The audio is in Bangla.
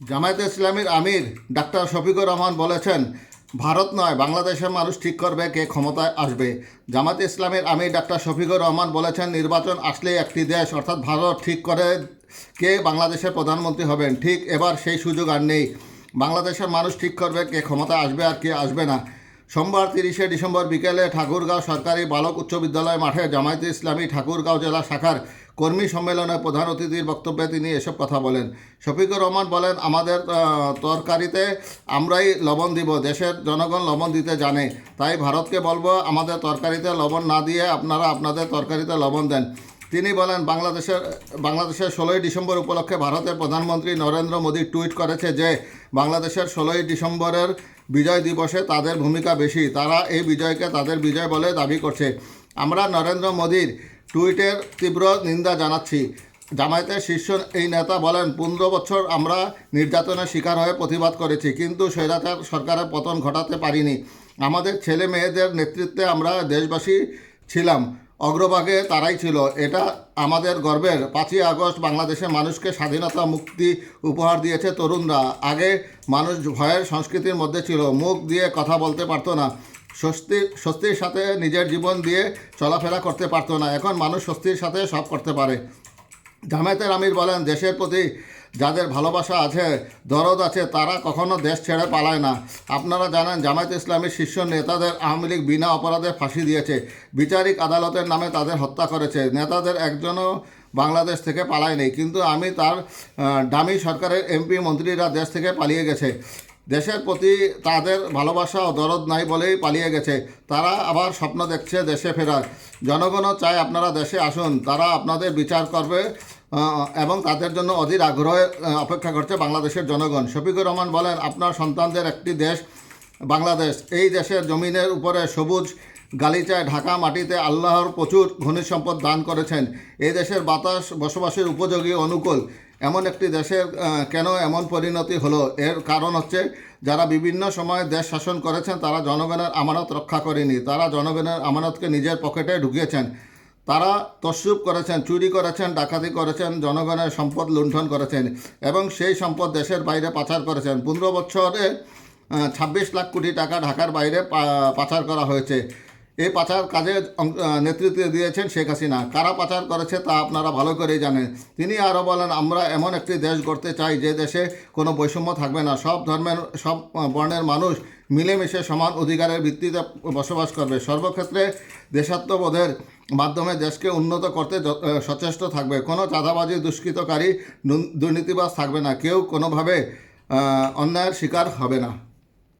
জামায়াতে ইসলামীর আমির ডাক্তার শফিকুর রহমান বলেছেন, ভারত নয়, বাংলাদেশের মানুষ ঠিক করবে কে ক্ষমতায় আসবে। জামায়াতে ইসলামীর আমির ডাক্তার শফিকুর রহমান বলেছেন, নির্বাচন আসলেই একটি দেশ, অর্থাৎ ভারত ঠিক করে কে বাংলাদেশের প্রধানমন্ত্রী হবেন। ঠিক এবার সেই সুযোগ আর নেই। বাংলাদেশের মানুষ ঠিক করবে কে ক্ষমতায় আসবে আর কে আসবে না। সোমবার তিরিশে ডিসেম্বর বিকেলে ঠাকুরগাঁও সরকারি বালক উচ্চ বিদ্যালয় মাঠে জামায়াতে ইসলামী ঠাকুরগাঁও জেলা শাখার কর্মী সম্মেলনে প্রধান অতিথির বক্তব্যে তিনি এসব কথা বলেন। শফিকুর রহমান বলেন, আমাদের তরকারিতে আমরাই লবণ দিব, দেশের জনগণ লবণ দিতে জানে। তাই ভারতকে বলব, আমাদের তরকারিতে লবণ না দিয়ে আপনারা আপনাদের তরকারিতে লবণ দেন। তিনি বলেন, বাংলাদেশের বাংলাদেশের ষোলোই ডিসেম্বর উপলক্ষে ভারতের প্রধানমন্ত্রী নরেন্দ্র মোদী টুইট করেছে যে, বাংলাদেশের ষোলোই ডিসেম্বরের বিজয় দিবসে তাদের ভূমিকা বেশি। তারা এই বিজয়কে তাদের বিজয় বলে দাবি করছে। আমরা নরেন্দ্র মোদীর টুইটের তীব্র নিন্দা জানাচ্ছি। জামায়াতের শীর্ষ এই নেতা বলেন, পনেরো বছর আমরা নির্যাতনের শিকার হয়ে প্রতিবাদ করেছি, কিন্তু স্বৈরাচার সরকারের পতন ঘটাতে পারিনি। আমাদের ছেলে মেয়েদের নেতৃত্বে আমরা দেশবাসী ছিলাম, অগ্রভাগে তারাই ছিল। এটা আমাদের গর্বের। পাঁচই আগস্ট বাংলাদেশের মানুষকে স্বাধীনতা মুক্তি উপহার দিয়েছে তরুণরা। আগে মানুষ ভয়ের সংস্কৃতির মধ্যে ছিল, মুখ দিয়ে কথা বলতে পারতো না। স্বস্তি, স্বস্তির সাথে নিজের জীবন দিয়ে চলাফেরা করতে পারতো না। এখন মানুষ স্বস্তির সাথে সব করতে পারে। জামায়াতের আমির বলেন, দেশের প্রতি যাদের ভালোবাসা আছে, দরদ আছে, তারা কখনো দেশ ছেড়ে পালায় না। আপনারা জানেন, জামায়াত ইসলামীর শীর্ষ নেতাদের আওয়ামী লীগ বিনা অপরাধে ফাঁসি দিয়েছে। বিচারিক আদালতের নামে তাদের হত্যা করেছে। নেতাদের একজনও বাংলাদেশ থেকে পালায় নেই কিন্তু আমি তার ডামি সরকারের এমপি মন্ত্রীরা দেশ থেকে পালিয়ে গেছে। দেশের প্রতি তাদের ভালোবাসা ও দরদ নাই বলেই পালিয়ে গেছে। তারা আবার স্বপ্ন দেখছে দেশে ফেরার। জনগণও চায় আপনারা দেশে আসুন। তারা আপনাদের বিচার করবে এবং তাদের জন্য অধীর আগ্রহে অপেক্ষা করছে বাংলাদেশের জনগণ। শফিকুর রহমান বলেন, আপনার সন্তানদের একটি দেশ বাংলাদেশ, এই দেশের জমিনের উপরে সবুজ গালিচায় ঢাকা মাটিতে আল্লাহর প্রচুর খনিজ সম্পদ দান করেছেন। এই দেশের বাতাস বসবাসের উপযোগী অনুকূল। এমন একটি দেশের কেন এমন পরিণতি হলো? এর কারণ হচ্ছে, যারা বিভিন্ন সময় দেশ শাসন করেছেন, তারা জনগণের আমানত রক্ষা করেনি। তারা জনগণের আমানতকে নিজের পকেটে ঢুকিয়েছেন। তারা তসরুপ করেছেন, চুরি করেছেন, ডাকাতি করেছেন, জনগণের সম্পদ লুণ্ঠন করেছেন এবং সেই সম্পদ দেশের বাইরে পাচার করেছেন। পনেরো বছরে ছাব্বিশ লাখ কোটি টাকা ঢাকার বাইরে পাচার করা হয়েছে। এই পাচার কাজে নেতৃত্ব দিয়েছেন শেখ হাসিনা। কারা পাচার করেছে তা আপনারা ভালো করেই জানেন। তিনি আরও বলেন, আমরা এমন একটি দেশ গড়তে চাই যে দেশে কোনো বৈষম্য থাকবে না। সব ধর্মের, সব বর্ণের মানুষ মিলেমিশে সমান অধিকারের ভিত্তিতে বসবাস করবে। সর্বক্ষেত্রে দেশাত্মবোধের মাধ্যমে দেশকে উন্নত করতে সচেষ্ট থাকবে। কোনো চাঁদাবাজি, দুষ্কৃতকারী দুর্নীতিবাজ থাকবে না। কেউ কোনোভাবে অন্যায়ের শিকার হবে না।